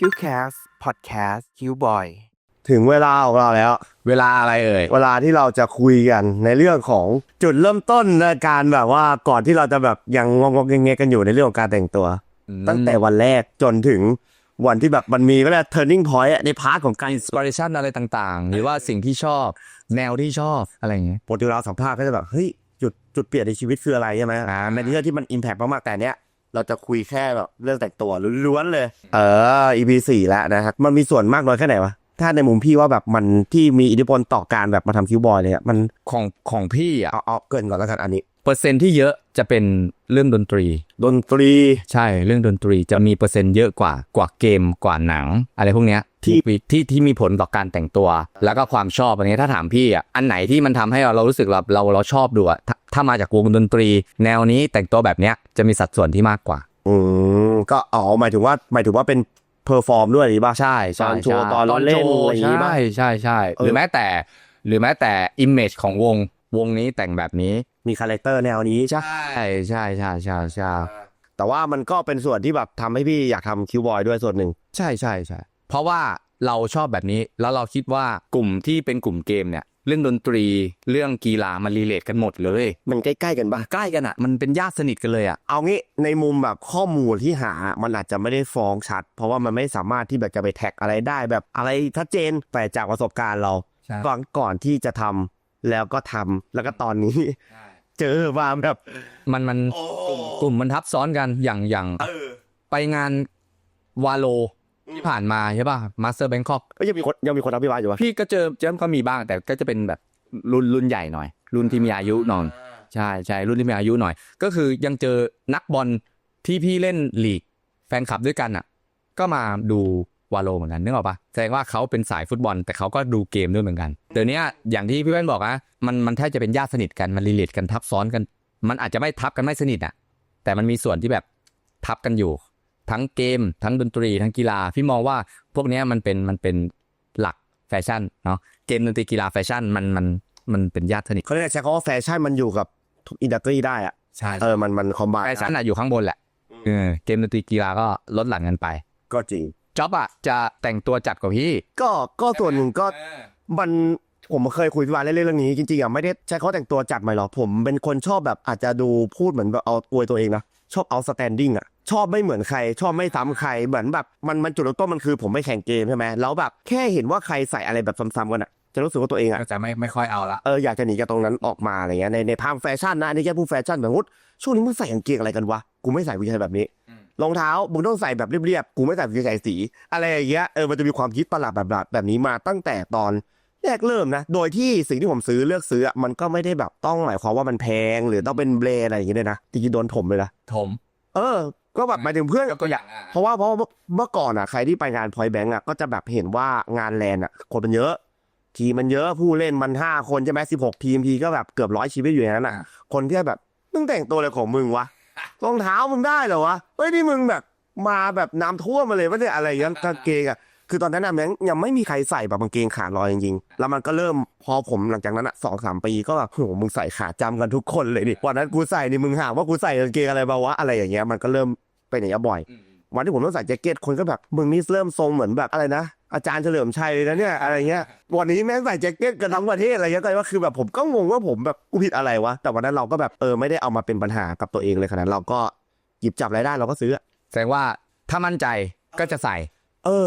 QCast Podcast QBoy ถึงเวลาของเราแล้ว เวลาอะไรเอ่ย เวลาที่เราจะคุยกันในเรื่องของจุดเริ่มต้นในการแบบว่าก่อนที่เราจะแบบยังงงๆเงยๆกันอยู่ในเรื่องของการแต่งตัว ตั้งแต่วันแรกจนถึงวันที่แบบมันมีก็เรียก turning point อะในพาร์ทของการอินสปิเรชันอะไรต่างๆ หรือว่าสิ่งที่ชอบ แนวที่ชอบอะไรอย่างเงี้ยปกติเราสัมภาษณ์ก็จะแบบเฮ้ยจุดจุดเปลี่ยนในชีวิตคืออะไรใช่ไหมอ่าในเรื่องที่มันอิมแพกมากๆแต่เนี้ย เราจะคุยแค่แบบเรื่องแต่งตัวล้วนๆเลย เออ EP สี่แล้วนะครับ มันมีส่วนมากน้อยแค่ไหนวะ ถ้าในมุมพี่ว่าแบบมันที่มีอิทธิพลต่อการแบบมาทำคิวบอยเลยอะมันของของพี่อะเอาเอาเกินก่อนแล้วกันอันนี้ เปอร์เซ็นต์ที่เยอะจะเป็นเรื่องดนตรี ดนตรี ใช่เรื่องดนตรีจะมีเปอร์เซ็นต์เยอะกว่ากว่าเกมกว่าหนัง อะไรพวกเนี้ยที่ที่ที่ที่มีผลต่อการแต่งตัว แล้วก็ความชอบอันนี้ถ้าถามพี่อะอันไหนที่มันทำให้เราเรารู้สึกเราเราเราชอบดูอะถ้า ถ้ามาจากวงดนตรี แนวนี้แต่งตัวแบบเนี้ยจะมีสัดส่วนที่มากกว่า อืมก็อ๋อหมายถึงว่าหมายถึงว่าเป็นเพอร์ฟอร์มด้วยหรือเปล่าใช่ใช่ตอนโชว์ใช่ตอนเราเล่นโชว์อะไรอย่างงี้ใช่ป่ะ ใช่ใช่เออหรือแม้แต่ หรือแม้แต่อิมเมจของวงวงนี้แต่งแบบนี้ มีคาแรคเตอร์แนวนี้ใช่ ใช่ใช่ใช่ใช่ใช่แต่ว่ามันก็เป็นส่วนที่แบบทำให้พี่อยากทำคิวบอยด้วยส่วนหนึ่ง ใช่ใช่ใช่เพราะว่าเราชอบแบบนี้แล้วเราคิดว่ากลุ่มที่เป็นกลุ่มเกมเนี่ย เรื่องดนตรีเรื่องกีฬามันรีเลทกันหมดเลยมันใกล้ๆกันปะใกล้กันอะ มันเป็นญาติสนิทกันเลยอะเอางี้ในมุมแบบข้อมูลที่หามันอาจจะไม่ได้ฟ้องชัด เพราะว่ามันไม่สามารถที่แบบจะไปแท็กอะไรได้แบบอะไรชัดเจนแต่จากประสบการณ์เราใช่ก่อนก่อนที่จะทำแล้วก็ทำแล้วก็ตอนนี้ เจอมาแบบมันมันกลุ่มมันทับซ้อนกันอย่างอย่างไปงานวาโล ที่ผ่านมาใช่ป่ะมาสเตอร์แบงคอกเอ้ยยังมีคนยังมีคนทักพี่ว่าอยู่ปะพี่ก็เจอเจอก็มีบ้างแต่ก็จะเป็นแบบรุ่นรุ่นใหญ่หน่อย รุ่นที่มีอายุหน่อยใช่ใช่รุ่นที่มีอายุหน่อย ก็คือยังเจอนักบอลที่พี่เล่นลีกแฟนคลับด้วยกันอะ ก็มาดูวาโลเหมือนกันนึกออกปะแสดงว่าเขาเป็นสายฟุตบอล แต่เขาก็ดูเกมด้วยเหมือนกันเดี๋ยวนี้อย่างที่พี่แว่นบอกอะมันมันแทบจะเป็นญาติสนิทกันมันรีเลทกันทับซ้อนกัน มันอาจจะไม่ทับกันไม่สนิทอะแต่มันมีส่วนที่แบบทับกันอยู่ ทั้งเกม ทั้งดนตรี ทั้งกีฬา พี่มองว่าพวกเนี้ยมันเป็นมันเป็นหลักแฟชั่นเนาะเกมดนตรีกีฬาแฟชั่นมันมันมันเป็นญาติสนิทเขาเรียกใช้คำว่าแฟชั่นมันอยู่กับทุกอินดัสทรีได้อะใช่เออมันมันคอมบายแฟชั่นอะอยู่ข้างบนแหละเออเกมดนตรีกีฬาก็ลดหลั่นกันไป ก็จริงจ็อบอะจะแต่งตัวจัดกว่าพี่ ก็ก็ส่วนหนึ่งก็มันผมเคยคุยพี่วานเล่นๆเรื่องนี้จริงๆอะไม่ได้ใช้เขาแต่งตัวจัดไหมหรอกผมเป็นคนชอบแบบอาจจะดูพูดเหมือนแบบเอาอวยตัวเองนะชอบเอาสแตนดิ้งอะ ชอบไม่เหมือนใคร ชอบไม่ซ้ำใครเหมือนแบบมันมันจุดเริ่มต้นมันคือผมไม่แข่งเกมใช่ไหมแล้วแบบแค่เห็นว่าใครใส่อะไรแบบซ้ำๆกันอะจะรู้สึกว่าตัวเองอะก็จะไม่ไม่ค่อยเอาละเอออยากจะหนีจากตรงนั้นออกมาอะไรเงี้ยในในภาพแฟชั่นนะอันนี้แค่พูดแฟชั่นแบบงดช่วงนี้มึงใส่กางเกงอะไรกันวะกูไม่ใส่กูจะใส่แบบนี้รองเท้ามึงต้องใส่แบบเรียบๆกูไม่ใส่กูจะใส่สี อะไรอย่างเงี้ยเออมันจะมีความคิดประหลาดแบบแบบนี้มาตั้งแต่ตอนแรกเริ่มนะ โดยที่สิ่งที่ผมซื้อเลือกซื้ออะมันก็ไม่ได้แบบต้องหมายความว่ามันแพง หรือต้องเป็นเบรนด์อะไรอย่างเงี้ยเลยนะจริงๆโดนถมเลยนะถม เออ ก็แบบหมายถึงเพื่อนยกตัวอย่างอะเพราะว่าเพราะว่าเมื่อก่อนอะใครที่ไปงานพอยแบงก์อะก็จะแบบเห็นว่างานแลนด์อะ คนมันเยอะ ทีมมันเยอะผู้เล่นมันห้าคนใช่ไหมสิบหกทีมทีก็แบบเกือบร้อยชีวิตอยู่ในนั้นอะ คนที่แบบมึงแต่งตัวอะไรของมึงวะรองเท้ามึงได้เหรอวะเฮ้ยนี่มึงแบบมาแบบน้ำท่วมมาเลยว่าเนี่ยอะไรอย่างเงี้ยกางเกงอะคือตอนนั้นน่ะแม่งยังไม่มีใครใส่แบบกางเกงขาลอยจริงๆ แล้วมันก็เริ่มพอผมหลังจากนั้นอะสองสามปีก็แบบโหมึงใส่ขาจำกันทุกคนเลยดิวันนั้นกูใส่นี่มึงหาว่ากูใส่กางเกงอะไรมาวะอะไรอย่างเงี้ยมันก็เริ่ม เป็นอย่างเงี้ยบ่อย วันที่ผมต้องใส่แจ็คเก็ตคนก็แบบมึงนี่เริ่มทรงเหมือนแบบอะไรนะอาจารย์เฉลิมชัยเลยนะเนี่ยอะไรเงี้ยวันนี้แม่งใส่แจ็คเก็ตกันทั้งประเทศอะไรเงี้ยก็เลยว่าคือแบบผมก็งงว่าผมแบบกูผิดอะไรวะแต่วันนั้นเราก็แบบเออไม่ได้เอามาเป็นปัญหากับตัวเองเลยขนาดนั้นเราก็หยิบจับรายได้เราก็ซื้ออะแสดงว่าถ้ามั่นใจก็จะใส่ เออ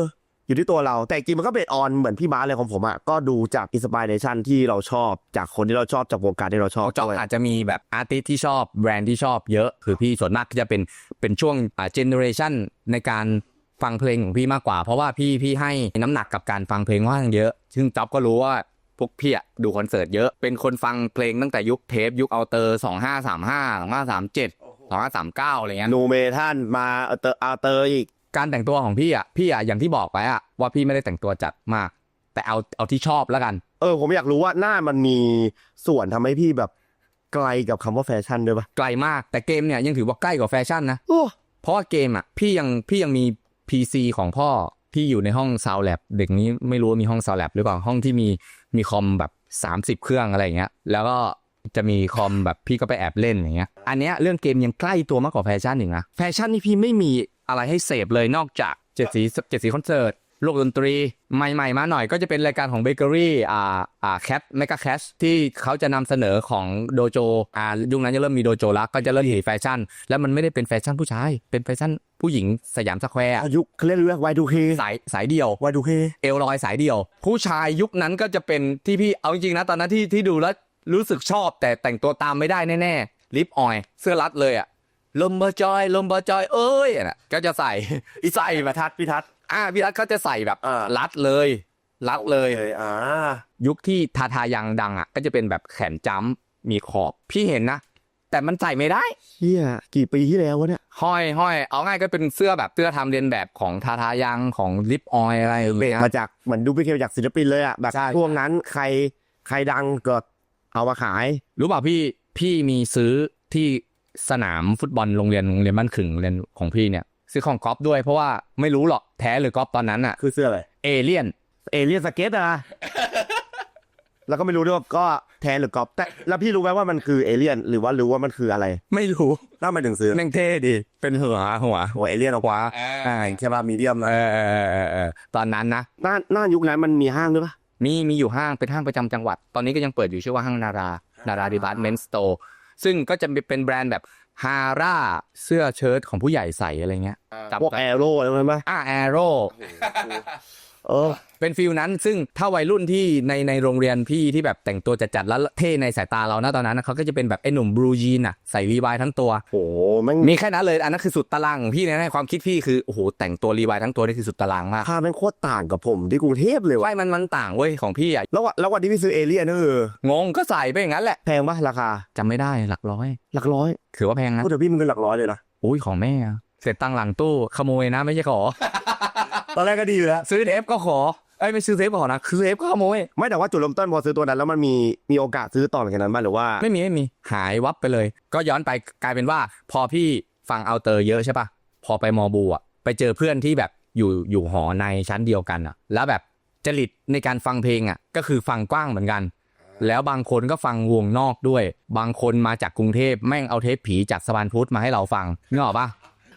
อยู่ที่ตัวเรา แต่จริงมันก็เป็นออนเหมือนพี่บาสเลยของผมอะก็ดูจากอินสปิเรชันที่เราชอบจากคนที่เราชอบจากวงการที่เราชอบจ็อบด้วยอาจจะมีแบบอาร์ติสที่ชอบแบรนด์ที่ชอบเยอะคือพี่ส่วนมากก็จะเป็นเป็นช่วงอ่าเจเนอเรชันในการฟังเพลงของพี่มากกว่า เพราะว่าพี่พี่ให้น้ำหนักกับการฟังเพลงค่อนข้างเยอะ ซึ่งจ็อบก็รู้ว่าพวกพี่อะดูคอนเสิร์ตเยอะ เป็นคนฟังเพลงตั้งแต่ยุคเทปยุคเอาเตอร์สองห้าสามห้าสองห้าสามเจ็ดสองห้าสามเก้าอะไรเงี้ยนูเมทันมาเอาเตอร์เอาเตอร์อีก การแต่งตัวของพี่อะพี่อะอย่างที่บอกไปอะว่าพี่ไม่ได้แต่งตัวจัดมาก แต่เอาเอาที่ชอบแล้วกัน เออ ผมอยากรู้ว่าหน้ามันมีส่วนทำให้พี่แบบไกลกับคำว่าแฟชั่นด้วยปะไกลมากแต่เกมเนี่ยยังถือว่าใกล้กว่าแฟชั่นนะ โอ้เพราะว่าเกมอะพี่ยังพี่ยังมี PC ของพ่อพี่อยู่ในห้องซาวแลบเด็กนี้ไม่รู้ว่ามีห้องซาวแลบหรือเปล่าห้องที่มีมีคอมแบบ 30 เครื่องอะไรอย่างเงี้ย แล้วก็จะมีคอมแบบพี่ก็ไปแอบเล่นอย่างเงี้ย อันเนี้ยเรื่องเกมยังใกล้ตัวมากกว่าแฟชั่นอีกนะ แฟชั่นนี่พี่ไม่มี อะไรให้เสพเลยนอกจากเจ็ดสีเจ็ดสีคอนเสิร์ตโลกดนตรีใหม่ๆมาหน่อยก็จะเป็นรายการของเบเกอรี่อ่าอ่าแคทเมกาแคชที่เขาจะนำเสนอของโดโจอ่ายุคนั้นจะเริ่มมีโดโจแล้วก็จะเริ่มเห็นแฟชั่น แล้วมันไม่ได้เป็นแฟชั่นผู้ชาย เป็นแฟชั่นผู้หญิงสยามสแควร์อายุเขาเรียกว่า Y2K สายสายเดียว Y2K เอลลอยสายเดียว ผู้ชายยุคนั้นก็จะเป็นที่พี่เอาจริงๆนะตอนนั้นที่ที่ดูแล้วรู้สึกชอบแต่แต่งตัวตามไม่ได้แน่ๆลิปออยเสื้อรัดเลยอะ ลมเบอร์จอย ลมเบอร์จอย เอ้ยน่ะก็จะใส่ใส่มาทัดพี่ทัดอ่าพี่ทัดเขาจะใส่แบบอ่ารัดเลย รัดเลยเลยอ่ายุคที่ทาทายังดังอะ ก็จะเป็นแบบแขนจ้ำมีขอบ พี่เห็นนะ แต่มันใส่ไม่ได้เฮียกี่ปีที่แล้ววะเนี่ยห้อยห้อยเอาง่ายก็เป็นเสื้อแบบเสื้อทำเรียนแบบของทาทายังของลิปออยอะไรอย่างเงี้ยมาจากเหมือนดูไปเคจากศิลปินเลยอะแบบใช่ช่วงนั้นใครใครดังก็เอามาขาย รู้เปล่าพี่พี่มีซื้อที่ สนามฟุตบอลโรงเรียนโรงเรียนบ้านขึงโรงเรียนของพี่เนี่ย ซื้อของก๊อฟด้วยเพราะว่าไม่รู้หรอกแท้หรือก๊อฟตอนนั้นอะคือเสื้ออะไรเอเลี่ยนเอเลียนสเก็ตอะแล้วก็ไม่รู้ด้วยว่าก็แทนหรือกอบแต่แล้วพี่รู้ไหมว่ามันคือเอเลียน หรือว่ารู้ว่ามันคืออะไร ไม่รู้น่ามาถึงซื้อแม่งเท่ดี เป็นหัวหัวหัวเอเลียนออกขวาอ่าแค่ว่ามีเดียมเออเออเออเออตอนนั้นนะหน้าหน้ายุคนั้นมันมีห้างด้วยปะมีมีอยู่ห้างเป็นห้างประจำจังหวัด ตอนนี้ก็ยังเปิดอยู่ชื่อว่าห้างนารา นาราดีบาร์เมนต์สโตร์ ซึ่งก็จะเป็นแบรนด์แบบฮาร่าเสื้อเชิ้ตของผู้ใหญ่ใส่อะไรเงี้ยจับพวกแอโร่อะไรพวกนั้นปะอ่าแอโร่ เออ เป็นฟิลนั้นซึ่งถ้าวัยรุ่นที่ในในโรงเรียนพี่ที่แบบแต่งตัวจัดๆแล้วเท่ในสายตาเรานะตอนนั้นนะเขาก็จะเป็นแบบไอ้หนุ่มบลูยีนอะใส่รีวายทั้งตัว โหแม่งมีแค่นั้นเลย อันนั้นคือสุดตารางของพี่นะในความคิดพี่คือโอ้โหแต่งตัวรีวายทั้งตัวนี่คือสุดตารางมากภาพแม่งโคตรต่างกับผมที่กรุงเทพเลยว่ะไม่มันมันต่างเว้ยของพี่อะแล้ววันแล้ววันที่พี่ซื้อเอเลียนนี่คืองงก็ใส่ไปอย่างนั้นแหละแพงปะราคาจำไม่ได้หลักร้อยหลักร้อยถือว่าแพงนะพูดแต่พี่มันเงินหลักร้อยเลยนะโอ้ยของแม่อะเสร็จตังค์หลังตู้ขโมยนะไม่ใช่ขอ ตอนแรกก็ดีอยู่แล้วซื้อเทปก็ขอเอ้ยไม่ซื้อเทปก็ขอนะคือเทปก็ขโมยไม่แต่ว่าจุดเริ่มต้นพอซื้อตัวนั้นแล้วมันมีมีโอกาสซื้อต่อเหมือนกันนั้นบ้างหรือว่า ไม่มีไม่มีหายวับไปเลย ก็ย้อนไปกลายเป็นว่า พอพี่ฟังเอาเตอร์เยอะใช่ปะพอไปมอบูอะไปเจอเพื่อนที่แบบอยู่อยู่หอในชั้นเดียวกันอะ แล้วแบบจริตในการฟังเพลงอะก็คือฟังกว้างเหมือนกัน แล้วบางคนก็ฟังวงนอกด้วย บางคนมาจากกรุงเทพแม่งเอาเทปผีจากสะพานพุทธมาให้เราฟังนึกออกปะ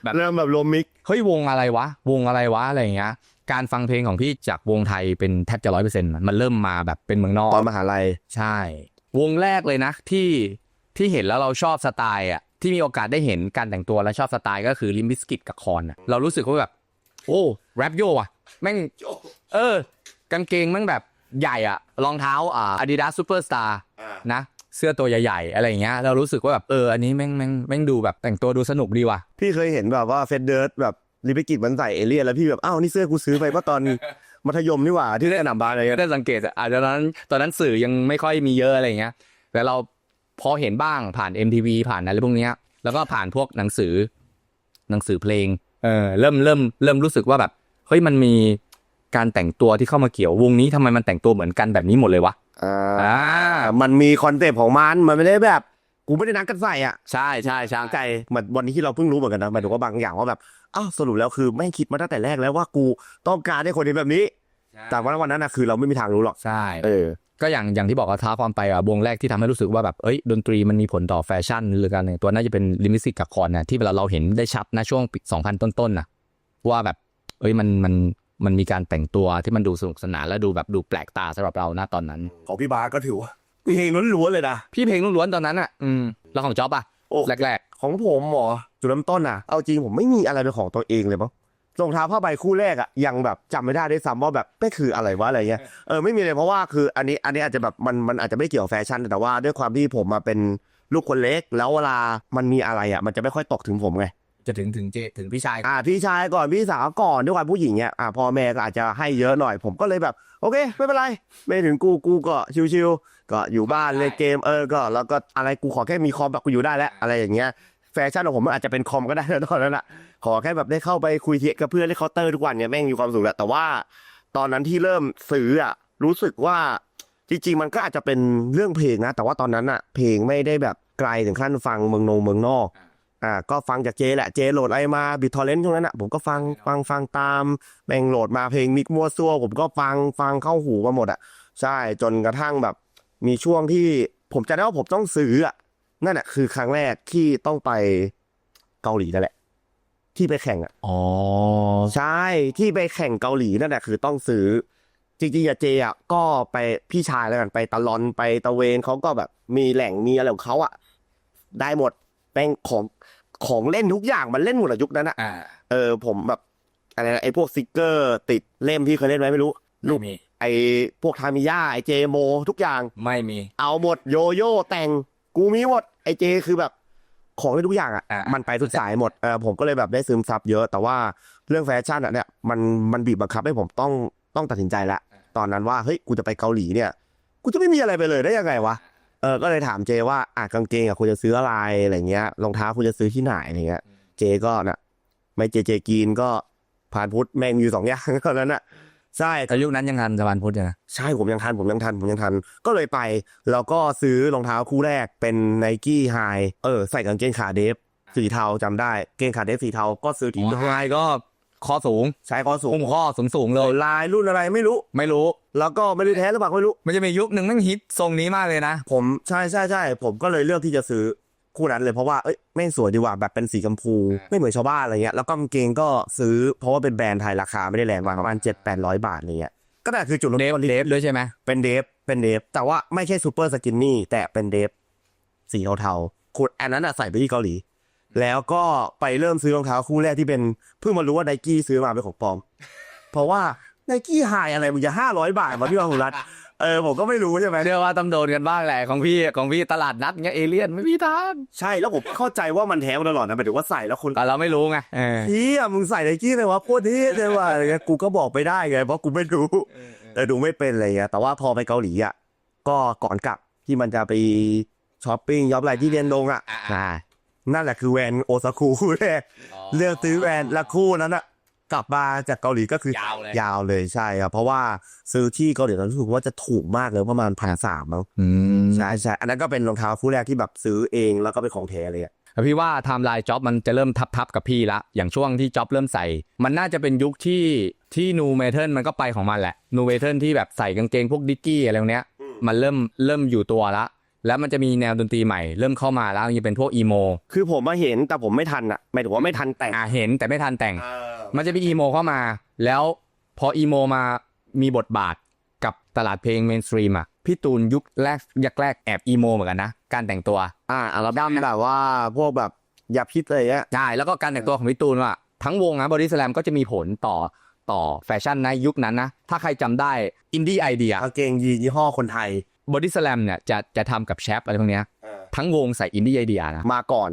แบบเริ่มแบบโรวมมิกเฮ้ยวงอะไรวะ วงอะไรวะอะไรอย่างเงี้ยการฟังเพลงของพี่จากวงไทยเป็นแทบจะร้อยเปอร์เซ็นต์มันเริ่มมาแบบเป็นเมืองนอกตอนมหาลัยใช่ วงแรกเลยนะที่ที่เห็นแล้วเราชอบสไตล์อะที่มีโอกาสได้เห็นการแต่งตัวและชอบสไตล์ก็คือลิมบิสกิตกับคอนอะเรารู้สึกว่าแบบ โอ้แรปโยอะแม่งเออกางเกงแม่งแบบใหญ่อะรองเท้าอ่า Adidas Superstar นะ เสื้อตัวใหญ่ๆ อะไรอย่างเงี้ยเรารู้สึกว่าแบบเอออันนี้แม่งแม่งแม่งดูแบบแต่งตัวดูสนุกดีว่ะพี่เคยเห็นแบบว่าเฟดเดิร์ดแบบลิปิกิตมันใส่เอเลียนแล้วพี่แบบอ้าวนี่เสื้อกูซื้อไปเมื่อตอนมัธยมนี่หว่าที่ได้สนามบาสอะไรเงี้ยได้สังเกตอะอาจจะตอนนั้นตอนนั้นสื่อยังไม่ค่อยมีเยอะอะไรอย่างเงี้ยแต่เราพอเห็นบ้างผ่าน MTV ผ่านอะไรพวกเนี้ยแล้วก็ผ่านพวกหนังสือ หนังสือเพลงเออเริ่มเริ่มเริ่มรู้สึกว่าแบบเฮ้ยมันมีการแต่งตัวที่เข้ามาเกี่ยววงนี้ทำไมมันแต่งตัวเหมือนกันแบบนี้หมดเลยวะ อ่าอ่ามันมีคอนเซปต์ของมันมันไม่ได้แบบ กูไม่ได้นัดกันใส่อะใช่ใช่ใช่ใจเหมือนวันนี้ที่เราเพิ่งรู้เหมือนกันนะหมายถึงว่าบางอย่างว่าแบบอ้าวสรุปแล้วคือไม่คิดมาตั้งแต่แรกแล้วว่ากูต้องการให้คนเห็นแบบนี้ แต่ว่าวันนั้นนะคือเราไม่มีทางรู้หรอก ใช่ เออ ก็อย่างอย่างที่บอกว่าท้าความไปอะวงแรกที่ทำให้รู้สึกว่าแบบเอ้ยดนตรีมันมีผลต่อแฟชั่นหรือการแต่งตัวน่าจะเป็นลิมิสิกกับคอนนะที่เวลาเราเห็นได้ชัดนะช่วงปี2000 ต้นๆนะว่าแบบ เอ้ยมันมัน มันมีการแต่งตัวที่มันดูสนุกสนานและดูแบบดูแปลกตาสำหรับเรานะตอนนั้น ของพี่บาสก็ถือว่าเพลงล้วนๆเลยนะพี่เพลงล้วนๆตอนนั้นอะอืมแล้วของจ๊อบอะโอ้แรกของผมหมอจุดเริ่มต้นอะเอาจริงผมไม่มีอะไรเป็นของตัวเองเลยมั้งรองเท้าผ้าใบคู่แรกอะยังแบบจำไม่ได้ด้วยซ้ำว่าแบบไม่คืออะไรวะอะไรเงี้ยเออไม่มีเลยเพราะว่าคืออันนี้อันนี้อาจจะแบบมันมันอาจจะไม่เกี่ยวกับแฟชั่น แต่ว่าด้วยความที่ผมมาเป็นลูกคนเล็ก แล้วเวลามันมีอะไรอะมันจะไม่ค่อยตกถึงผมไงๆ จะถึงถึงเจถึงพี่ชายอ่าพี่ชายก่อนพี่สาวก่อนด้วยความผู้หญิงเนี่ยอ่าพ่อแม่ก็อาจจะให้เยอะหน่อย ผมก็เลยแบบ โอเค ไม่เป็นไร ไม่ถึงกูกูก็ชิวๆก็อยู่บ้านเล่นเกมเออก็ แล้วก็อะไรกูขอแค่มีคอมแบบกูอยู่ได้แล้วอะไรอย่างเงี้ยแฟชั่นของผมมันอาจจะเป็นคอมก็ได้นะตอนนั้นอะขอแค่แบบได้เข้าไปคุยเทียกับเพื่อนที่เคาน์เตอร์ทุกวันเนี่ยแม่งมีความสุขแหละแต่ว่าตอนนั้นที่เริ่มซื้ออะรู้สึกว่าจริงๆมันก็อาจจะเป็นเรื่องเพลงนะ แต่ว่าตอนนั้นอะเพลงไม่ได้แบบไกลถึงขั้นฟังเมืองนงเมืองนอก อ่าก็ฟังจากเจแหละเจโหลดอะไรมาบิททอร์เรนต์ช่วงนั้นอะผมก็ฟังฟังฟังตามแม่งโหลดมาเพลงมิกมัวซัวผมก็ฟังฟังเข้าหูมาหมดอะใช่จนกระทั่งแบบ มีช่วงที่ผมจะได้ว่าผมต้องซื้ออะนั่นแหละคือครั้งแรกที่ต้องไปเกาหลีนั่นแหละ ที่ไปแข่งอะอ๋อใช่ที่ไปแข่งเกาหลีนั่นแหละคือต้องซื้อจริงๆอะเจอะก็ไปพี่ชายแล้วกันไปตะลอนไปตะเวนเขาก็แบบมีแหล่งมีอะไรของเขาอะ ได้หมดแป้งของ ของเล่นทุกอย่างมันเล่นหมดอะยุคนั้นอะอ่าเออผมแบบอะไรนะไอ้พวกสติกเกอร์ ติดเล่มที่เคยเล่นไหมไม่รู้ไม่มีไอ้พวกทามิยาไอ้เจโม ทุกอย่างไม่มี เอาหมดโยโย่แต่งกูมีหมดไอ้เจคือแบบของได้ทุกอย่างอะอะมันไปทุกสายหมดเออผมก็เลยแบบได้ซึมซับเยอะ แต่ว่าเรื่องแฟชั่นอะเนี่ยมันมันบีบบังคับให้ผมต้องต้องตัดสินใจละตอนนั้นว่าเฮ้ยกูจะไปเกาหลีเนี่ย กูจะไม่มีอะไรไปเลยได้ยังไงวะ เออก็เลยถามเจว่าอะกางเกงอะคุณจะซื้ออะไรอะไรเงี้ยรองเท้าคุณจะซื้อที่ไหนอะไรเงี้ย เจก็น่ะ ไม่เจเจกีนก็ผ่านพุทธแม่งอยู่สองอย่างเท่านั้นอะใช่แต่ยุคนั้นยังทันสะพานพุทธอยู่นะใช่ผมยังทันผมยังทันผมยังทัน ก็เลยไปแล้วก็ซื้อรองเท้าคู่แรกเป็นไนกี้ไฮเออใส่กางเกงขาเดฟสีเทาจำได้เกงขาเดฟสีเทาก็ซื้อที่ไฮก็ คอสูงใช้คอสูงอุ้มข้อสูงสูงๆเลย ลายรุ่นอะไรไม่รู้ ไม่รู้ แล้วก็ไม่ได้แท้หรือเปล่าไม่รู้ มันจะมียุคหนึ่งนั่งฮิตทรงนี้มากเลยนะ ผมใช่ใช่ใช่ผมก็เลยเลือกที่จะซื้อคู่นั้นเลยเพราะว่าเอ้ยแม่งสวยดีกว่าแบบเป็นสีชมพูอ่าไม่เหมือนชาวบ้านอะไรเงี้ยแล้วก็กางเกงก็ซื้อเพราะว่าเป็นแบรนด์ไทยราคาไม่ได้แรงมากประมาณเจ็ดแปดร้อยบาทอะไรเงี้ยก็นั่นคือจุดเริ่มเดฟต้นเดฟด้วยใช่ไหมเป็นเดฟ เป็นเดฟ แต่ว่าไม่ใช่ซูเปอร์สกินนี่แต่เป็นเดฟ สีเทาๆขุดอันนั้นอะใส่ไปที่เกาหลี แล้วก็ไปเริ่มซื้อรองเท้าคู่แรกที่เป็นเพิ่งมารู้ว่าไนกี้ซื้อมาเป็นของปลอม เพราะว่าไนกี้ไฮอะไรมันจะห้าร้อยบาทมาพี่บางหุรัตเออผมก็ไม่รู้ใช่ไหมเชื่อว่าต้องโดนกันบ้างแหละของพี่ของพี่ตลาดนัดเงี้ยเอเลี่ยนไม่มีทางใช่แล้วผมเข้าใจว่ามันแท้มาตลอดนะหมายถึงว่าใส่แล้วคนแต่เราไม่รู้ไงเออเฮียมึงใส่ไนกี้เลยวะโคตรเท่เลยว่ะอะไรเงี้ยกูก็บอกไปได้ไงเพราะกูไม่รู้เออดูไม่เป็นอะไรเงี้ยแต่ว่าพอไปเกาหลีอะก็ก่อนกลับที่มันจะไปช้อปปิ้งย้อมอะไรที่เรียนดงอะอ่าอ่า นั่นแหละคือแวนโอซากุคู่แรกเลือกซื้อแวนและคู่นั้นอะกลับมาจากเกาหลีก็คือยาวเลย ยาวเลยใช่ครับเพราะว่าซื้อที่เกาหลีตอนนนรู้สึกว่าจะถูกมากเลยประมาณพันสามมั้งอืมใช่ใช่อันนั้นก็เป็นรองเท้าคู่แรกที่แบบซื้อเองแล้วก็เป็นของแท้เลยอะแต่พี่ว่าไทม์ไลน์จ็อบมันจะเริ่มทับทับๆกับพี่ละ อย่างช่วงที่จ็อบเริ่มใส่ มันน่าจะเป็นยุคที่ที่นูเมทัลมันก็ไปของมันแหละนูเมทัลที่แบบใส่กางเกงพวกดิกกี้อะไรพวกเนี้ย มันเริ่มเริ่มอยู่ตัวละ แล้วมันจะมีแนวดนตรีใหม่เริ่มเข้ามาแล้วยังเป็นพวกอีโมคือผมมาเห็นแต่ผมไม่ทันอะหมายถึงว่าไม่ทันแต่งอ่าเห็นแต่ไม่ทันแต่งเออมันจะมีอีโมเข้ามา แล้วพออีโมมามีบทบาทกับตลาดเพลงเมนสตรีมอะพี่ตูนยุคแรกยักแรกแอบอีโมเหมือนกันนะ การแต่งตัว อ่าอัลบั้มแบบว่าพวกแบบอย่าพิษอะไรเงี้ยใช่แล้วก็การแต่งตัวของพี่ตูนว่าทั้งวงนะบอดี้สแลมก็จะมีผลต่อต่อแฟชั่นในยุคนั้นนะ ถ้าใครจำได้อินดี้ไอเดียกางเกงยีนยี่ห้อคนไทย บอดี้สแลมเนี่ยจะจะทำกับแชปอะไรพวกเนี้ยทั้งวงใส่อินดี้ไอเดียนะ มาก่อน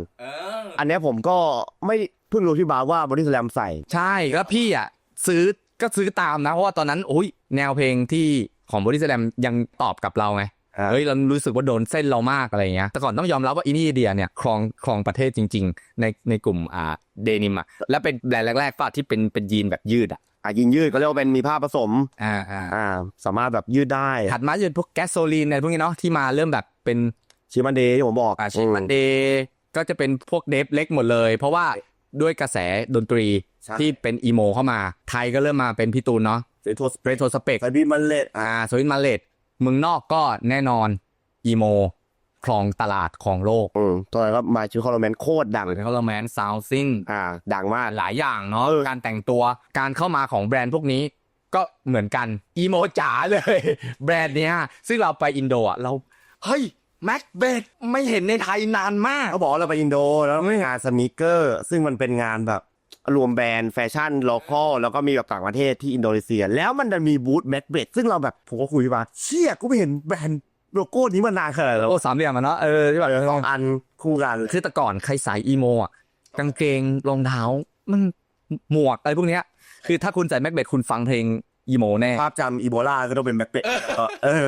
อันเนี้ยผมก็ไม่เพิ่งรู้ที่บาร์ว่าบอดี้สแลมใส่ ใช่แล้วพี่อะซื้อก็ซื้อตามนะ เพราะว่าตอนนั้นโอ้ยแนวเพลงที่ของบอดี้สแลมยังตอบกับเราไงอ่าเฮ้ยเรารู้สึกว่าโดนเส้นเรามากอะไรเงี้ยแต่ก่อนต้องยอมรับว่าอินดี้ไอเดียเนี่ยครองครองประเทศจริง ๆ ในในกลุ่มอ่าเดนิมอะและเป็นแบรนด์แรกๆก็ที่เป็นเป็นยีนแบบยืดอะ อะยินยืดก็เรียกว่าเป็นมีผ้าผสมอ่าอ่าอ่าสามารถแบบยืดได้ถัดมาจะเป็นพวกแก๊สโซลีนอะไรพวกนี้เนาะที่มาเริ่มแบบเป็นชิมันเดย์ที่ผมบอกอาชีพมันเดย์ก็จะเป็นพวกเดฟเล็กหมดเลย เพราะว่าด้วยกระแสดนตรีใช่ที่เป็นอีโมเข้ามา ไทยก็เริ่มมาเป็นพี่ตูนเนาะเซโทสเรโทรสเปกไฟบีมันเลดอ่าสวิตมาเลดเมืองนอกก็แน่นอนอีโม ครองตลาดของโลกอืมตัวนั้นก็มาชื่อคอร์แมนโคตรดังหรือเขาเรียกแมนซาวซิงอ่า ดังมาก หลายอย่างเนาะเออการแต่งตัวการเข้ามาของแบรนด์พวกนี้ ก็เหมือนกันอีโมจ๋าเลย แบรนด์เนี้ยซึ่งเราไปอินโดอะเราเฮ้ยแม็กเบดไม่เห็นในไทยนานมาก เขาบอกว่าเราไปอินโดแล้วไม่งานสนิเกอร์ ซึ่งมันเป็นงานแบบรวมแบรนด์แฟชั่นโลคอลแล้วก็มีแบบต่างประเทศที่อินโดนีเซีย แล้วมันจะมีบูธแม็กเบดซึ่งเราแบบผมก็คุยมาเชี่ยกูไม่เห็นแบรนด์ โลโก้นี้มานานขนาดแล้วโอ้สามเหลี่ยมอะเนาะเออที่แบบสองอันคู่กันคือแต่ก่อนใครใส่อีโมอะกางเกงรองเท้ามันหมวกอะไรพวกเนี้ย คือถ้าคุณใส่แม็กเบดคุณฟังเพลงอีโมแน่ภาพจำอีโบลาก็ต้องเป็นแม็กเบดเออ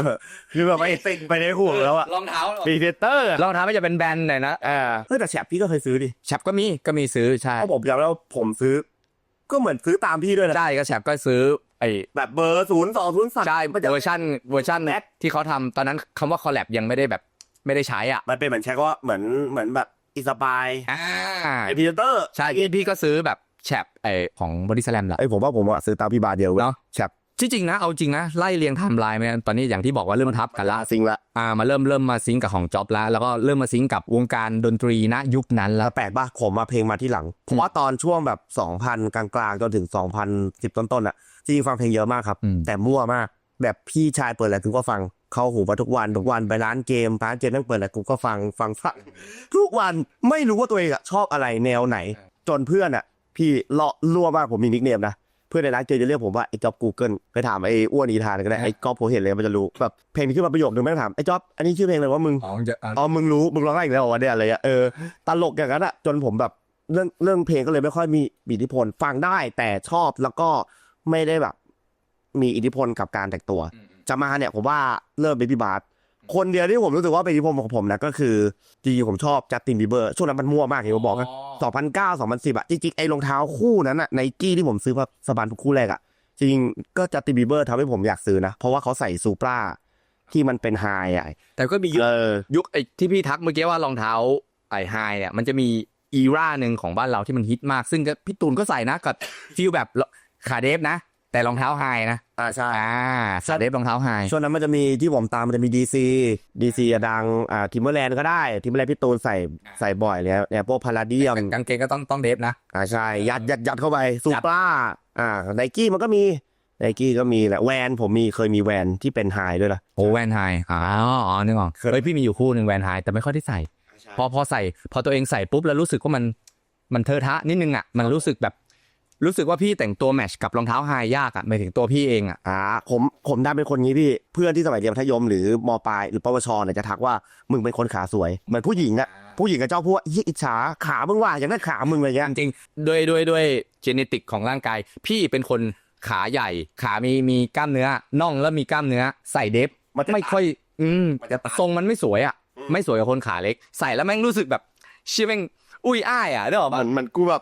คือแบบไอ้ติงไปในหัวแล้วอะรองเท้าปีเทเตอร์รองเท้าไม่จะเป็นแบรนด์ไหนนะเออเฮ้ยแต่แฉบพี่ก็เคยซื้อดิแชปก็มีก็มีซื้อใช่เพราะผมจำแล้วาผมซื้อ ก็เหมือนซื้อตามพี่ด้วยนะได้ก็แชปก็ซื้อ ไอ้แบบเบอร์ศูนย์สองศูนย์สาม ใช่มันจะเวอร์ชันเวอร์ชันแม็กที่เขาทำตอนนั้นคำว่าคอลแลบยังไม่ได้แบบไม่ได้ใช้อะมันเป็นเหมือนใช้ก็ว่าเหมือนเหมือนแบบอิสปายอ่าไอพีเตอร์ ใช่พี่พี่ก็ซื้อแบบแชปไอ้ของบอดี้สแลมละ ไอยผมว่าผมอะซื้อตามพี่บาทเดียวว้ยเนาะแฉบ ที่จริงนะเอาจริงนะไล่เรียงไทม์ไลน์มาตอนนี้อย่างที่บอกว่าเริ่มทับกันละซิงละอ่ามาเริ่มเริ่มมาซิงก์กับของจ็อบแล้วแล้วก็เริ่มมาซิงก์กับวงการดนตรีณยุคนั้นแล้วแปลกป่ะผมมาเพลงมาที่หลังผมว่าตอนช่วงแบบ 2,000 กลางๆจนถึง 2,010 ต้นๆอะจริงๆฟังเพลงเยอะมากครับอืมแต่มั่วมาก แบบพี่ชายเปิดอะไรกูก็ฟังเข้าหูมาทุกวันทุกวันไปร้านเกมร้านเกมนั่งเปิดอะไรกูก็ฟังฟังฟังทุกวันไม่รู้ว่าตัวเองอะชอบอะไรแนวไหน จนเพื่อนอะพี่เลาะรั่วมากผมมีนิกเนมนะ เพื่อนในร้านเกมจะเรียกผมว่าไอ้จ็อบกูเกิลไปถามไอ้อ้วนอีธานก็ได้ไอ้ก๊อฟผมเห็นเลยมันจะรู้แบบเพลงนี้ขึ้นมาประโยคนึงแม่งถามไอ้จ็อบอันนี้ชื่อเพลงอะไรวะมึงอ๋อจะอ่าอ๋อมึงรู้มึงร้องได้อีกแล้วเหรอวะเนี่ยอะไรอะเออตลกอย่างนั้นอะจนผมแบบเรื่องเรื่องเพลงก็เลยไม่ค่อยมีอิทธิพลฟังได้แต่ชอบแล้วก็ไม่ได้แบบ มีอิทธิพลกับการแต่งตัว จะมาเนี่ยผมว่าเริ่มเบบี้บาร์ คนเดียวที่ผมรู้สึกว่าเป็นอิทธิพลของผมนะก็คือจริงๆผมชอบจัสตินบีเบอร์ช่วงนั้นมันมั่วมากอย่างที่ผมบอกนะ2009 2010อะจริงๆไอ้รองเท้าคู่นั้นอะไนกี้ที่ผมซื้อมาสบันคู่แรกอะจริงๆก็จัสตินบีเบอร์ทำให้ผมอยากซื้อนะ เพราะว่าเขาใส่ซูปราที่มันเป็นไฮอะแต่ก็มียุคเออยุคไอ้ที่พี่ทักเมื่อกี้ว่ารองเท้าไอ้ไฮเนี่ยมันจะมีอีราหนึ่งของบ้านเราที่มันฮิตมาก ซึ่งก็พี่ตูนก็ใส่นะกับฟิลแบบขาเดฟนะ แต่รองเท้าไฮนะอ่าใช่อ่าขาเดฟรองเท้าไฮช่วงนั้นมันจะมีที่ผมตามมันจะมีดีซีดีซีดังอ่าทิมเบอร์แลนด์ก็ได้ทิมเบอร์แลนด์พี่ตูนใส่ใส่บ่อยเลยเนี่ยพวกพาราเดียมกางเกงก็ต้องต้องเดฟนะอ่าใช่ยัดยัดยัดเข้าไปซูปราอ่าไนกี้มันก็มีไนกี้ก็มีแหละแวนผมมีเคยมีแวนที่เป็นไฮด้วยนะโอ้แวนไฮอ๋ออ๋อนึกออกเคยเฮ้ยพี่มีอยู่คู่หนึ่งแวนไฮแต่ไม่ค่อยได้ใส่พอพอใส่ พอตัวเองใส่ปุ๊บแล้วรู้สึกว่ามันมันเทอะทะนิดนึงอะมันรู้สึกแบบ รู้สึกว่าพี่แต่งตัวแมทชกับรองเท้าไฮยากอะหมายถึงตัวพี่เองอะอ่าผมผมดันเป็นคนงี้พี่ เพื่อนที่สมัยเรียนมัธยมหรือมปลายหรือปวชเนี่ยจะทักว่ามึงเป็นคนขาสวย เหมือนผู้หญิงอะผู้หญิงกับเจ้าพวกยี่อิจฉาขามึงว่าอย่างนั้นขามึงอะไรเงี้ยจริงๆด้วยด้วยด้วยเจเนติกของร่างกาย พี่เป็นคนขาใหญ่ ขามีมีกล้ามเนื้อน่องแล้วมีกล้ามเนื้อ ใส่เดฟมันจะไม่ค่อย อืมมันจะต่างทรงมันไม่สวยอะ ไม่สวยกับคนขาเล็ก ใส่แล้วแม่งรู้สึกแบบเชี่ยแม่งอุ้ยอ้ายอะได้หรอมัปะนมันกูแบบ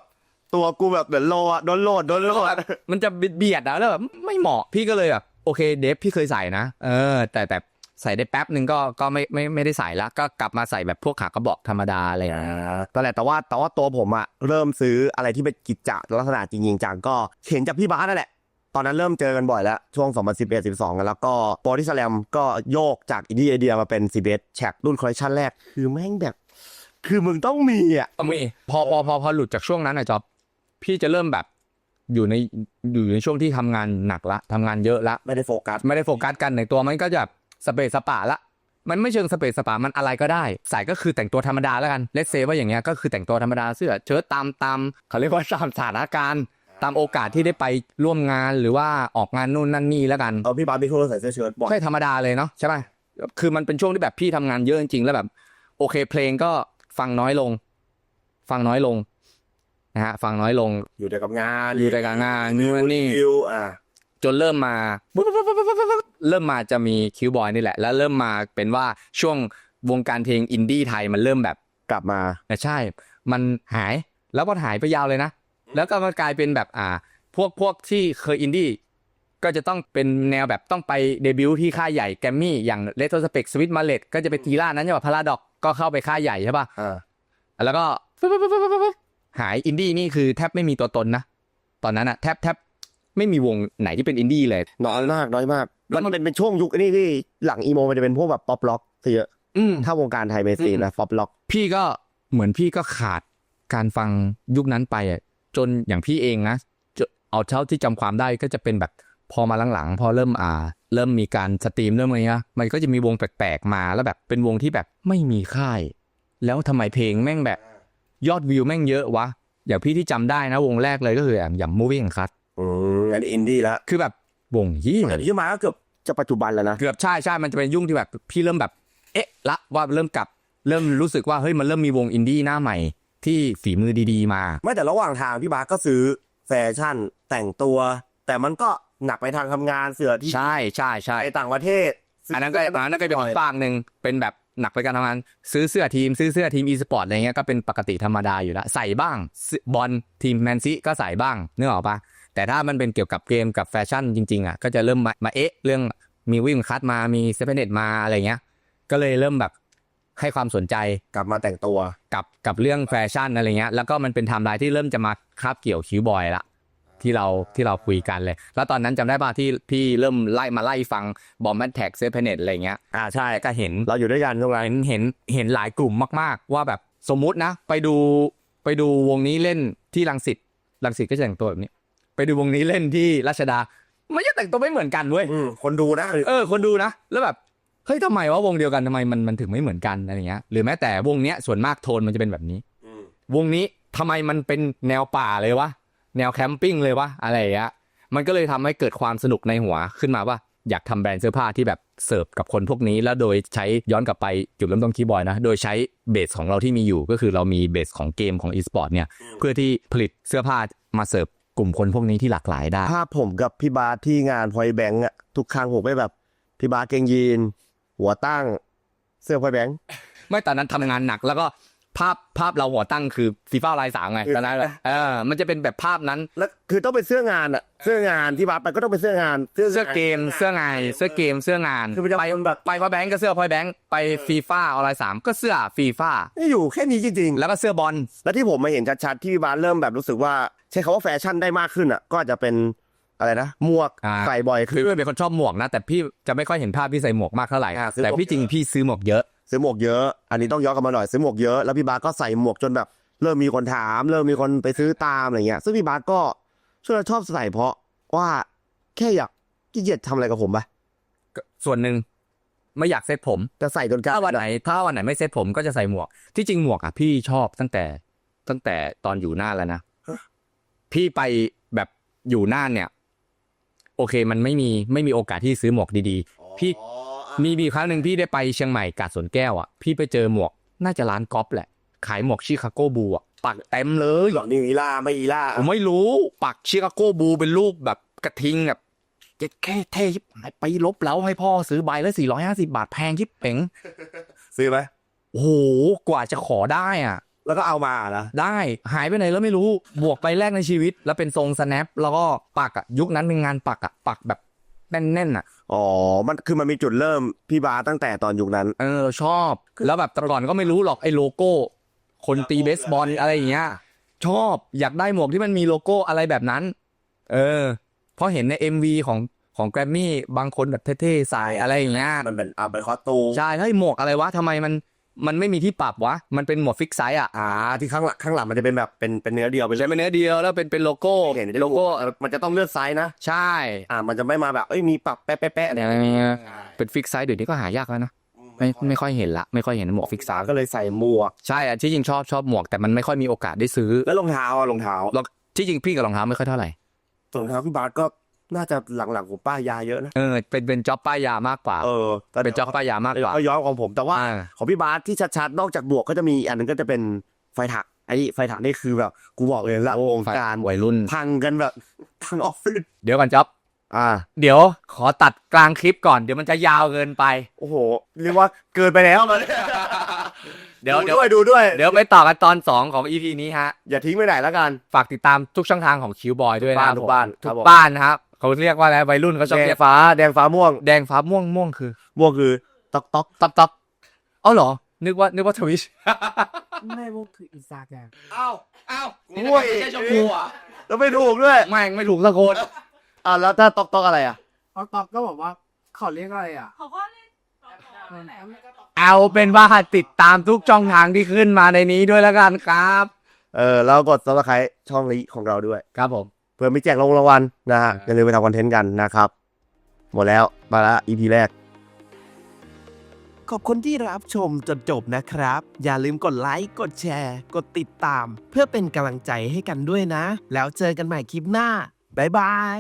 ตัวกูแบบเหมือนโลอะโดนโลดโดนโลดมันจะเบียดอะแล้วแบบไม่เหมาะพี่ก็เลยแบบโอเคเดฟพี่เคยใส่นะ เออ แต่แต่ใส่ได้แป๊บหนึ่งก็ก็ไม่ไม่ไม่ได้ใส่ละก็กลับมาใส่แบบพวกขากระบอกธรรมดาอะไรอย่างเงี้ยก็แหละแต่ว่าแต่ว่าตัวผมอะเริ่มซื้ออะไรที่เป็นกิจจลักษณะจริงๆจังก็เห็นจากพี่บ้านนั่นแหละ ตอนนั้นเริ่มเจอกันบ่อยแล้ว ช่วง 2011 12 กันแล้วก็บอดี้สแลมก็โยกจากอินดี้ไอเดียมาเป็น c b s แช็กรุ่นคอลเลคชันแรก คือแม่งแบบ คือมึงต้องมีอะต้องมีพอพอพอพอหลุดจากช่วงนั้นอะจอบ พี่จะเริ่มแบบอยู่ในอยู่ในช่วงที่ทำงานหนักละทำงานเยอะละไม่ได้โฟกัส ไม่ได้โฟกัสกันในตัวมันก็จะแบบสเปซสปะละ มันไม่เชิงสเปซสปะมันอะไรก็ได้ใส่ก็คือแต่งตัวธรรมดาแล้วกันเลสเซว่าอย่างเงี้ยก็คือแต่งตัวธรรมดาเสื้อเชิ้ตตามตามเขาเรียกว่าตามสถานการณ์ตามโอกาสที่ได้ไปร่วมงานหรือว่าออกงานนู่นนั่นนี่แล้วกันเอาพี่บ้านพี่โทรใส่เสื้อเชิ้ตบ่อยค่อยธรรมดาเลยเนาะใช่ป่ะคือมันเป็นช่วงที่แบบพี่ทำงานเยอะจริงๆแล้วแบบ โอเคเพลงก็ฟังน้อยลง ฟังน้อยลง นะฮะฟังน้อยลงอยู่แต่กับงานอยู่แต่กับงานนู่นนี่คิวอ่าจนเริ่มมา เริ่มมาจะมีคิวบอยนี่แหละ แล้วเริ่มมาเป็นว่าช่วงวงการเพลงอินดี้ไทยมันเริ่มแบบกลับมาแต่ใช่ มันหายแล้วมันหายไปยาวเลยนะ แล้วก็มากลายเป็นแบบอ่า พวกพวกที่เคยอินดี้ก็จะต้องเป็นแนวแบบต้องไปเดบิวต์ที่ค่ายใหญ่แกรมมี่อย่างเลโทสเปกสวิตมาเลตก็จะไปทีล่านั้นใช่ป่ะพาราดอกก็เข้าไปค่ายใหญ่ใช่ป่ะอ่าแล้วก็ หายอินดี้นี่คือแทบไม่มีตัวตนนะ ตอนนั้นอะแทบแทบไม่มีวงไหนที่เป็นอินดี้เลยน้อยมากน้อยมากแล้วมันเป็นเป็นช่วงยุคนี่ที่หลังอีโมมันจะเป็นพวกแบบป๊อปล็อกซะเยอะอืมถ้าวงการไทยเมซีนะป๊อปล็อก พี่ก็เหมือนพี่ก็ขาดการฟังยุคนั้นไปอะจนอย่างพี่เองนะจะเอาเท่าที่จำความได้ก็จะเป็นแบบพอมาหลังๆ พอเริ่มอ่า เริ่มมีการสตรีมเริ่มอะไรเงี้ยมันก็จะมีวงแปลกๆมาแล้วแบบเป็นวงที่แบบไม่มีค่าย แล้วทำไมเพลงแม่งแบบ ยอดวิวแม่งเยอะวะ อย่างพี่ที่จำได้นะวงแรกเลยก็คืออย่างอย่าง Moving Cut อืมอันนี้อินดี้แล้วคือแบบวงยี่แต่ที่มาก็เกือบจะปัจจุบันแล้วนะ เกือบใช่ใช่ มันจะเป็นยุ่งที่แบบพี่เริ่มแบบ เอ๊ะ ละว่าเริ่มกลับ เริ่มรู้สึกว่าเฮ้ยมันเริ่มมีวงอินดี้หน้าใหม่ ที่ฝีมือดีๆมา ไม่แต่ระหว่างทางพี่บาสก็ซื้อแฟชั่นแต่งตัว แต่มันก็หนักไปทางทำงานเสือที่ใช่ใช่ใช่ไปต่างประเทศอันนั้นก็อันนั้นก็เป็นอีกฝากหนึ่งเป็นแบบ หนักไปการทำงาน ซื้อเสื้อทีม ซื้อเสื้อทีมอีสปอร์ตอะไรเงี้ยก็เป็นปกติธรรมดาอยู่แล้ว ใส่บ้างซื้อบอลทีมแมนซีก็ใส่บ้างนึกออกปะแต่ถ้ามันเป็นเกี่ยวกับเกมกับแฟชั่นจริงๆอะก็จะเริ่มมามาเอ๊ะ เรื่องมีวิ่งคัดมามีเซเว่นเดมาอะไรเงี้ย ก็เลยเริ่มแบบให้ความสนใจกลับมาแต่งตัวกับกับเรื่องแฟชั่นอะไรเงี้ยแล้วก็มันเป็นไทม์ไลน์ที่เริ่มจะมาคาบเกี่ยวคิวบอยละ ที่เราที่เราคุยกันเลย แล้วตอนนั้นจำได้ป่ะที่พี่เริ่มไล่มาไล่ฟังบอมแมทแท็กเซฟเพเนตอะไรเงี้ยอ่าใช่ก็เห็นเราอยู่ด้วยกันตรงนั้นเห็นเห็นเห็นหลายกลุ่มมาก ๆ ว่าแบบสมมุตินะ ไปดูไปดูวงนี้เล่นที่ลังสิตลังสิตก็จะแต่งตัวแบบนี้ ไปดูวงนี้เล่นที่ราชดามันจะแต่งตัวไม่เหมือนกันเว้ยอืมคนดูนะเออ คนดูนะ แล้วแบบเฮ้ยทำไมว่าวงเดียวกันทำไมมันมันถึงไม่เหมือนกันอะไรเงี้ยหรือแม้แต่วงเนี้ยส่วนมากโทนมันจะเป็นแบบนี้วงนี้ทำไมมันเป็นแนวป่าเลยวะ แนวแคมปิ้งเลยวะอะไรอย่างเงี้ยมันก็เลยทำให้เกิดความสนุกในหัวขึ้นมาว่าอยากทำแบรนด์เสื้อผ้าที่แบบเสิร์ฟกับคนพวกนี้ แล้วโดยใช้ย้อนกลับไปจุดเริ่มต้นคีย์บอยนะ โดยใช้เบสของเราที่มีอยู่ก็คือเรามีเบสของเกมของ e-sport เนี่ย เพื่อที่ผลิตเสื้อผ้ามาเสิร์ฟกลุ่มคนพวกนี้ที่หลากหลายได้ภาพผมกับพี่บาสที่งานพอยแบงก์อะทุกครั้งผมไปแบบพี่บาสเกงยีน หัวตั้งเสื้อพอยแบงก์ไม่ตอนนั้นทำงานหนักแล้วก็ ภาพภาพเราหัวตั้งคือฟีฟ่าลายสามไงตอนนั้นเออมันจะเป็นแบบภาพนั้น แล้วคือต้องเป็นเสื้องานอะเสื้องานที่บาสไปก็ต้องเป็นเสื้องาน เสื้อเกมเสื้องานเสื้อเกมเสื้องานคือมันจะไปเป็นแบบไปพอยแบงก์ก็เสื้อพอยแบงก์ไปฟีฟ่าออนไลน์สามก็เสื้อฟีฟ่านี่อยู่แค่นี้จริงแล้วก็เสื้อบอลๆแล้วที่ผมมาเห็นชัดๆที่พี่บาสเริ่มแบบรู้สึกว่าใช้คาว่าแฟชั่นได้มากขึ้นอะก็อาจจะเป็นอะไรนะหมวกอ่าใส่บ่อยคืขึ้อนเป็นคนชอบหมวกนะ แต่พี่จะไม่ค่อยเห็นภาพพี่ใส่หมวกมากเท่าไหร่อ่าซื้อหมวกแต่พี่จริงพี่ซื้อหมวกเยอะ ซื้อหมวกเยอะ อันนี้ต้องย้อนกลับมาหน่อยซื้อหมวกเยอะแล้วพี่บาสก็ใส่หมวกจนแบบ เริ่มมีคนถาม เริ่มมีคนไปซื้อตามอะไรเงี้ย ซึ่งพี่บาสก็ช่วงนั้นชอบใส่เพราะว่าแค่อยากขี้เกียจทำอะไรกับผมปะส่วนหนึ่งไม่อยากเซ็ตผมจะใส่จนกล้าถ้าวันไหนถ้าวันไหนไม่เซ็ตผมก็จะใส่หมวก ที่จริงหมวกอะพี่ชอบตั้งแต่ตั้งแต่ตอนอยู่น่านแล้วนะพี่ไปแบบอยู่น่านเนี่ย โอเค มันไม่มีไม่มีโอกาสที่ซื้อหมวกดีๆ พี่ มีมีครั้งหนึ่งพี่ได้ไปเชียงใหม่กาดสวนแก้วอะพี่ไปเจอหมวกน่าจะร้านก๊อฟแหละ ขายหมวกชิคาโกบูอะปักเต็มเลยหลอกนี่อีล่าไม่อีล่าผมไม่รู้ ปักชิคาโกบูเป็นรูปแบบกระทิงแบบเจ็ดแค่เท่ยิบหายไปลบเล้าให้พ่อซื้อใบละสี่ร้อยห้าสิบาทแพงยิบเป๋งซื้อไหมโอ้โหกว่าจะขอได้อะ แล้วก็เอามานะได้หายไปไหนแล้วไม่รู้บวกไปแรกในชีวิต แล้วเป็นทรง snap แล้วก็ปักอะยุคนั้นเป็นงานปักอะปักแบบแน่นๆอะ อ๋อ มันคือมันมีจุดเริ่มพี่บาสตั้งแต่ตอนยุคนั้น เออชอบ แล้วแบบแต่ก่อนก็ไม่รู้หรอกไอ้โลโก้ คนตีเบสบอลอะไรอย่างเงี้ย ชอบอยากได้หมวกที่มันมีโลโก้อะไรแบบนั้น เออ เพราะเห็นใน MV ของของแกรมมี่บางคนแบบเท่ๆใส่อะไรอย่างเงี้ยมันเป็นอ่าเป็นคอสตูมใช่เฮ้ยหมวกอะไรวะทำไมมัน มันไม่มีที่ปรับวะ มันเป็นหมวกฟิกไซส์อะ อ่า ที่ข้างหลังข้างหลังมันจะเป็นแบบเป็นเป็นเนื้อเดียวไปเลใช้ยเป็นเนื้อเดียวแล้วเป็นเป็นโลโก้เห็นโลโก้เออมันจะต้องเลือกไซส์นะ ใช่อ่า มันจะไม่มาแบบเอ้ยมีปรับแปะแปะแปะเนี่ยเป็นฟิกไซส์เดี๋ยวนี้ก็หายากแล้วนะไม่ไม่ค่อยเห็นละไม่ค่อยเห็นหมวกฟิกไซสาส์ก็เลยใส่หมวก ใช่อะที่จริงชอบชอบหมวกแต่มันไม่ค่อยมีโอกาสได้ซื้อแล้วรองเท้าอะรองเท้าแล้วที่จริงพี่กับรองเท้าไม่ค่อยเท่าไหร่ รองเท้าพี่บาสก็ น่าจะหลังๆผมป้ายยาเยอะนะเออเป็นเป็นจ็อบป้ายยามากกว่าเออแต่เป็นจ็อบป้ายยามากกว่าก็ย้อนของผมแต่ว่าอ่าของพี่บาสที่ชัดๆนอกจากบวกก็จะมีอีกอันหนึงก็จะเป็นไฟถักไอ้ไฟถักนี่คือแบบกูบอกเลยละวงการวัยรุ่นพังกันแบบพังออฟฟิศเดี๋ยวก่อนจ็อบอ่า เดี๋ยวขอตัดกลางคลิปก่อนเดี๋ยวมันจะยาวเกินไป โอ้โห เรียกว่าเกินไปแล้วเลยเดี๋ยวดูเดี๋ยวด้วยดูด้วย เดี๋ยวไปต่อกันตอน 2 ของ EP นี้ฮะ อย่าทิ้งไปไหนแล้วกัน ฝากติดตามทุกช่องทางของคิวบอยด้วยนะครับทุกบ้านผมทุกบ้านครับทุกผมบ้านนะครับ เขาเรียกว่าอะไรวัยรุ่นเขาชอบแดงเรียกฟ้าแดงฟ้าม่วง แดงฟ้าม่วงม่วงคือม่วงคือตอกตอกตับตับเอ้าเหรอ นึกว่านึกว่าทวิช ไม่พวกคืออินสตาแกรมเอ้าเอ้าม่วงอีกใช่ชมพูอะแล้วไม่ถูกด้วย แม่งไม่ถูกสักคนอ่าแล้วถ้าตอกตอกอะไรอะตอกตอกก็บอกว่าเขาเรียกอะไรอะเขาก็เล่นเออแล้วไม่ก็ตอกเอาเป็นว่าติดตามทุกช่องทางที่ขึ้นมาในนี้ด้วยแล้วกันครับ เออแล้วกด subscribe ช่องนี้ของเราด้วย ครับผม เพื่อมีแจกรางรางวัลนะฮะอย่าลืมไปทำคอนเทนต์กันนะครับ หมดแล้วมาละ EP แรก ขอบคุณที่รับชมจนจบนะครับ อย่าลืมกดไลค์ กดแชร์ กดติดตาม เพื่อเป็นกำลังใจให้กันด้วยนะ แล้วเจอกันใหม่คลิปหน้า บ๊ายบาย